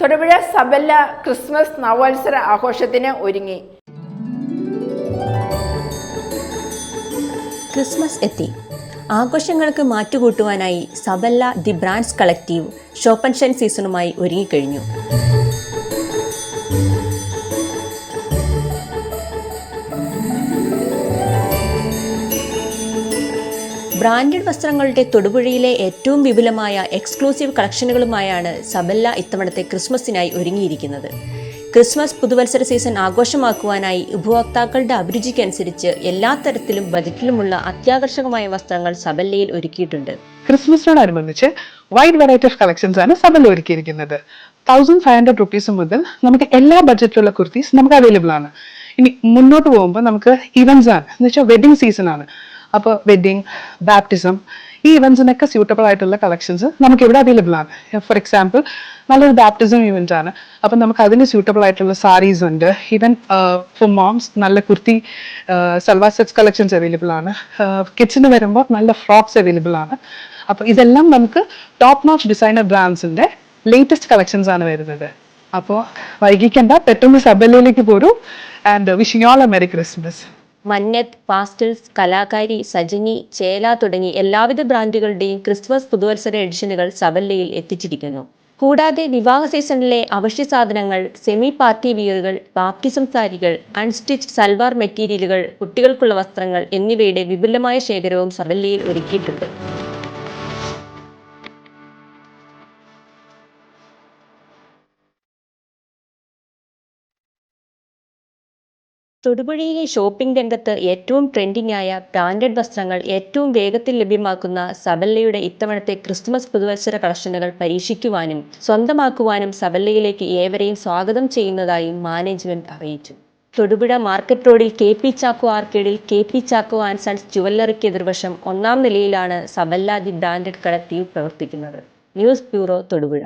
Thodupuzha സബല്ല Christmas നവോത്സര ആഘോഷത്തിന് ഒരുങ്ങി. Christmas എത്തി. ആഘോഷങ്ങൾക്ക് മാറ്റുകൂട്ടുവാനായി സബല്ല ദി ബ്രാൻഡ്സ് കളക്റ്റീവ് ഷോപ്പൻഷൻ സീസണുമായി ഒരുങ്ങിക്കഴിഞ്ഞു. ബ്രാൻഡഡ് വസ്ത്രങ്ങളുടെ തൊടുപുഴയിലെ ഏറ്റവും വിപുലമായ എക്സ്ക്ലൂസീവ് കളക്ഷനുകളുമായാണ് സബല്ല ഇത്തവണത്തെ ക്രിസ്മസിനായി ഒരുങ്ങിയിരിക്കുന്നത്. ക്രിസ്മസ് പുതുവത്സര സീസൺ ആഘോഷമാക്കുവാനായി ഉപഭോക്താക്കളുടെ അഭിരുചിക്കനുസരിച്ച് എല്ലാ തരത്തിലും ബജറ്റിലുമുള്ള അത്യാകർഷകമായ വസ്ത്രങ്ങൾ സബല്ലയിൽ ഒരുക്കിയിട്ടുണ്ട്. ക്രിസ്മസിനോടനുബന്ധിച്ച് വൈഡ് വെറൈറ്റി ഓഫ് കളക്ഷൻസ് ആണ് സബല്ല ഒരുക്കിയിരിക്കുന്നത്. തൗസൻഡ് ഫൈവ് ഹൺഡ്രഡ് റുപ്പീസ് മുതൽ നമുക്ക് എല്ലാ ബഡ്ജറ്റിലുള്ള കുർത്തീസ് നമുക്ക് അവൈലബിൾ ആണ്. ഇനി മുന്നോട്ട് പോകുമ്പോൾ നമുക്ക് ഇവൻസ് ആണ്. എന്ന് വെച്ചാൽ വെഡിങ് സീസൺ ആണ്. അപ്പോൾ വെഡിങ് ബാപ്റ്റിസം ഈ ഇവന്റ്സിനൊക്കെ സ്യൂട്ടബിൾ ആയിട്ടുള്ള കളക്ഷൻസ് നമുക്ക് ഇവിടെ അവൈലബിൾ ആണ്. ഫോർ എക്സാമ്പിൾ നല്ലൊരു ബാപ്റ്റിസം ഇവന്റ് ആണ്. അപ്പം നമുക്ക് അതിന് സ്യൂട്ടബിൾ ആയിട്ടുള്ള സാരീസ് ഉണ്ട്. ഈവൻ ഫോർ മോംസ് നല്ല kurti salwar sets collections available ആണ്. കിച്ചന് വരുമ്പോൾ നല്ല ഫ്രോക്സ് അവൈലബിൾ ആണ്. അപ്പോൾ ഇതെല്ലാം നമുക്ക് ടോപ്പ് നോച്ച് ഡിസൈനർ ബ്രാൻഡ്സിന്റെ ലേറ്റസ്റ്റ് കളക്ഷൻസ് ആണ് വരുന്നത്. അപ്പോൾ വൈകിക്കണ്ട പെട്ടെന്ന് സബലയിലേക്ക് പോരൂ. And wishing all a merry Christmas Mannath pastels കലാകാരി സജനി ചേല തുടങ്ങി എല്ലാവിധ ബ്രാൻഡുകളുടെയും ക്രിസ്മസ് പുതുവത്സര എഡിഷനുകൾ സവല്ലയിൽ എത്തിച്ചിരിക്കുന്നു. കൂടാതെ വിവാഹ സീസണിലെ അവശ്യ സാധനങ്ങൾ സെമി പാർട്ടി വിയറുകൾ ബാപ്റ്റിസം സാരികൾ അൺസ്റ്റിച്ച് സൽവാർ മെറ്റീരിയലുകൾ കുട്ടികൾക്കുള്ള വസ്ത്രങ്ങൾ എന്നിവയുടെ വിപുലമായ ശേഖരവും സവല്ലയിൽ ഒരുക്കിയിട്ടുണ്ട്. തൊടുപുഴയിലെ ഷോപ്പിംഗ് രംഗത്ത് ഏറ്റവും ട്രെൻഡിംഗായ ബ്രാൻഡഡ് വസ്ത്രങ്ങൾ ഏറ്റവും വേഗത്തിൽ ലഭ്യമാക്കുന്ന സബല്ലയുടെ ഇത്തവണത്തെ ക്രിസ്മസ് പുതുവത്സര കളക്ഷനുകൾ പരീക്ഷിക്കുവാനും സ്വന്തമാക്കുവാനും സബല്ലയിലേക്ക് ഏവരെയും സ്വാഗതം ചെയ്യുന്നതായും മാനേജ്മെന്റ് അറിയിച്ചു. തൊടുപുഴ മാർക്കറ്റ് റോഡിൽ K P Chacko ആർക്കേഡിൽ K P Chacko and sons ജുവല്ലറിക്ക് എതിർവശം ഒന്നാം നിലയിലാണ് സബല്ല ദി ബ്രാൻഡഡ് കളക്റ്റീവ് പ്രവർത്തിക്കുന്നത്. News bureau Thodupuzha.